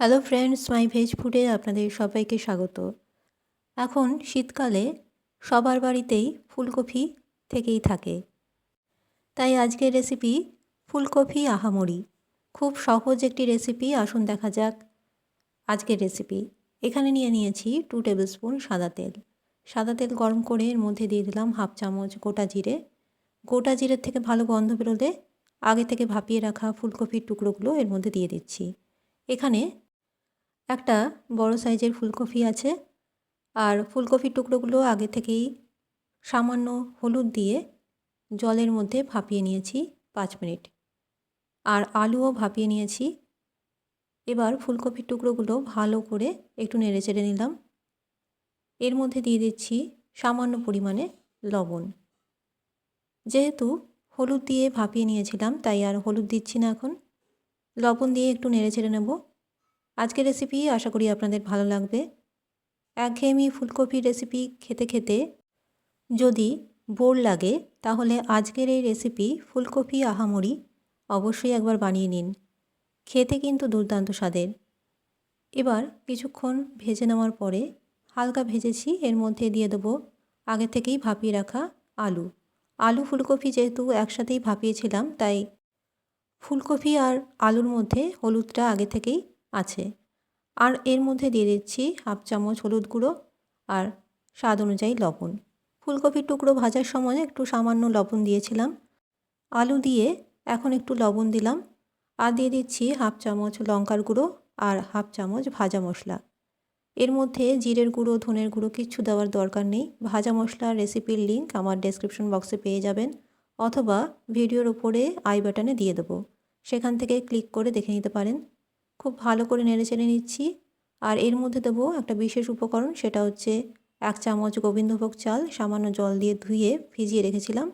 Hello friends, মাই veg ফুডে আপনাদের সবাইকে স্বাগত। এখন শীতকালে সবার বাড়িতেই ফুলকপি থেকেই থাকে। তাই আজকের রেসিপি ফুলকপি আহামরি। খুব সহজ একটি রেসিপি, আসুন দেখা যাক আজকের রেসিপি। এখানে নিয়ে নিয়েছি টু টেবিল স্পুন সাদা তেল। সাদা তেল গরম করে এর মধ্যে দিয়ে দিলাম হাফ চামচ গোটা জিরে। গোটা জিরের থেকে ভালো গন্ধ বেরোলে আগে থেকে ভাপিয়ে রাখা ফুলকপির টুকরোগুলো এর মধ্যে দিয়ে দিচ্ছি। এখানে একটা বড় সাইজের ফুলকপি আছে আর ফুলকপির টুকরোগুলো আগে থেকেই সামান্য হলুদ দিয়ে জলের মধ্যে ভাপিয়ে নিয়েছি পাঁচ মিনিট। আর আলুও ভাপিয়ে নিয়েছি। এবার ফুলকপির টুকরোগুলো ভালো করে একটু নেড়ে চেড়ে নিলাম। এর মধ্যে দিয়ে দিচ্ছি সামান্য পরিমাণে লবণ। যেহেতু হলুদ দিয়ে ভাপিয়ে নিয়েছিলাম, তাই আর হলুদ দিচ্ছি না এখন। লবণ দিয়ে একটু নেড়ে চেড়ে নেব। আজকের রেসিপি আশা করি আপনাদের ভালো লাগবে। একঘেয়েমি ফুলকপির রেসিপি খেতে খেতে যদি বোর লাগে, তাহলে আজকের এই রেসিপি ফুলকপি আহামরি অবশ্যই একবার বানিয়ে নিন। খেতে কিন্তু দুর্দান্ত স্বাদের। এবার কিছুক্ষণ ভেজে নেওয়ার পরে হালকা ভেজেছি, এর মধ্যে দিয়ে দেবো আগে থেকেই ভাপিয়ে রাখা আলু। আলু, ফুলকপি যেহেতু একসাথেই ভাপিয়েছিলাম, তাই ফুলকপি আর আলুর মধ্যে হলুদটা আগে থেকেই আছে। আর এর মধ্যে দিয়ে দিচ্ছি হাফ চামচ হলুদ গুঁড়ো আর স্বাদ অনুযায়ী লবণ। ফুলকপির টুকরো ভাজার সময় একটু সামান্য লবণ দিয়েছিলাম। আলু দিয়ে এখন একটু লবণ দিলাম। আর দিয়ে দিচ্ছি হাফ চামচ লঙ্কার গুঁড়ো আর হাফ চামচ ভাজা মশলা। এর মধ্যে জিরের গুঁড়ো, ধনের গুঁড়ো কিচ্ছু দেওয়ার দরকার নেই। ভাজা মশলার রেসিপির লিঙ্ক আমার ডেসক্রিপশন বক্সে পেয়ে যাবেন। অথবা ভিডিওর ওপরে আই বাটনে দিয়ে দেবো। সেখান থেকে ক্লিক করে দেখে নিতে পারেন। খুব ভালো করে নেড়ে চেড়ে নিচ্ছি। আর এর মধ্যে দেবো একটা বিশেষ উপকরণ, সেটা হচ্ছে এক চামচ গোবিন্দভোগ চাল, সামান্য জল দিয়ে ধুয়ে ভিজিয়ে রেখেছিলাম।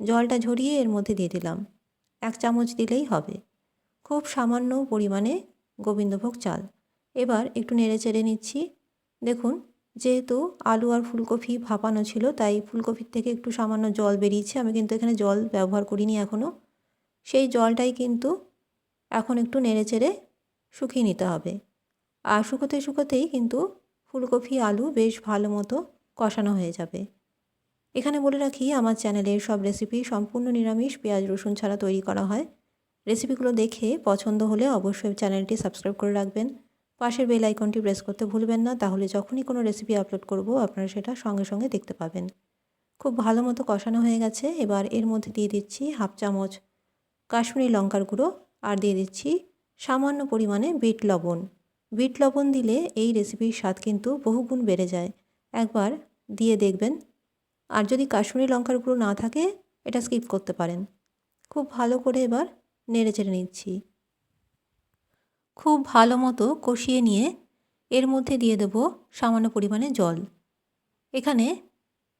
জলটা ঝরিয়ে এর মধ্যে দিয়ে দিলাম। এক চামচ দিলেই হবে। খুব সামান্য পরিমাণে গোবিন্দভোগ চাল। এবার একটু নেড়ে চেড়ে নিচ্ছি। দেখুন, যেহেতু আলু আর ফুলকপি ভাপানো ছিল, তাই ফুলকপির থেকে একটু সামান্য জল বেরিয়েছে। আমি কিন্তু এখানে জল ব্যবহার করিনি এখনও সেই জলটাই কিন্তু এখন একটু নেড়ে চেড়ে শুকিয়ে নিতে হবে। আর শুকোতে শুকোতেই কিন্তু ফুলকপি, আলু বেশ ভালো মতো কষানো হয়ে যাবে। এখানে বলে রাখি, আমার চ্যানেলের সব রেসিপি সম্পূর্ণ নিরামিষ, পেঁয়াজ, রসুন ছাড়া তৈরি করা হয়। রেসিপিগুলো দেখে পছন্দ হলে অবশ্যই চ্যানেলটি সাবস্ক্রাইব করে রাখবেন। পাশের বেল আইকনটি প্রেস করতে ভুলবেন না, তাহলে যখনই কোনো রেসিপি আপলোড করব, আপনারা সেটা সঙ্গে সঙ্গে দেখতে পাবেন। খুব ভালো মতো কষানো হয়ে গেছে, এবার এর মধ্যে দিয়ে দিচ্ছি হাফ চামচ কাশ্মীরি লঙ্কার গুঁড়ো, আর দিয়ে দিচ্ছি সামান্য পরিমাণে বিট লবণ। বিট লবণ দিলে এই রেসিপির স্বাদ কিন্তু বহুগুণ বেড়ে যায়। একবার দিয়ে দেখবেন। আর যদি কাশ্মীরি লঙ্কার গুঁড়ো না থাকে, এটা স্কিপ করতে পারেন। খুব ভালো করে এবার নেড়ে চেড়ে নিচ্ছি। খুব ভালো মতো কষিয়ে নিয়ে এর মধ্যে দিয়ে দেবো সামান্য পরিমাণে জল। এখানে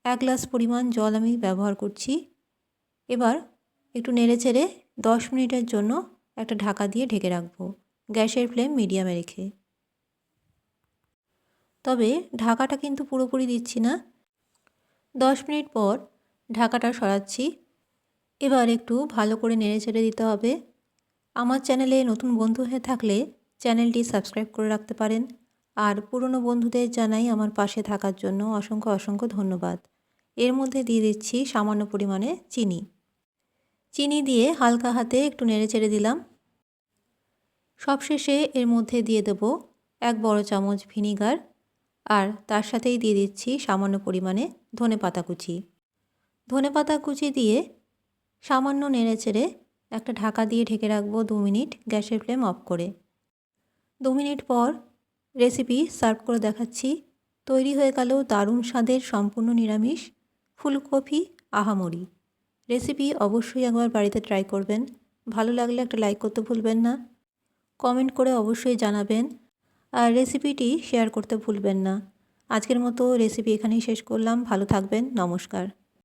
এক গ্লাস পরিমাণ জল আমি ব্যবহার করছি। এবার একটু নেড়ে চেড়ে দশ মিনিটের জন্য একটা ঢাকা দিয়ে ঢেকে রাখব। গ্যাসের ফ্লেম মিডিয়ামে রেখে। তবে ঢাকাটা কিন্তু পুরোপুরি দিচ্ছি না। দশ মিনিট পর ঢাকাটা সরাচ্ছি। এবার একটু ভালো করে নেড়ে ছেড়ে দিতে হবে। আমার চ্যানেলে নতুন বন্ধু হয়ে থাকলে চ্যানেলটি সাবস্ক্রাইব করে রাখতে পারেন। আর পুরনো বন্ধুদের জানাই আমার পাশে থাকার জন্য অসংখ্য অসংখ্য ধন্যবাদ। এর মধ্যে দিয়ে দিচ্ছি সামান্য পরিমাণে চিনি। চিনি দিয়ে হালকা হাতে একটু নেড়ে চেড়ে দিলাম। সবশেষে এর মধ্যে দিয়ে দেব এক বড় চামচ ভিনিগার আর তার সাথেই দিয়ে দিচ্ছি সামান্য পরিমাণে ধনে পাতা কুচি। ধনে পাতা কুচি দিয়ে সামান্য নেড়ে চেড়ে একটা ঢাকা দিয়ে ঢেকে রাখব দু মিনিট গ্যাসের ফ্লেম অফ করে। দু মিনিট পর রেসিপি সার্ভ করে দেখাচ্ছি। তৈরি হয়ে গেল দারুণ স্বাদের সম্পূর্ণ নিরামিষ ফুলকপি আহামরি। রেসিপি অবশ্যই একবার বাড়িতে ট্রাই করবেন। ভালো লাগলে একটা লাইক করতে ভুলবেন না। কমেন্ট করে অবশ্যই জানাবেন। আর রেসিপিটি শেয়ার করতে ভুলবেন না। আজকের মতো রেসিপি এখানেই শেষ করলাম। ভালো থাকবেন। নমস্কার।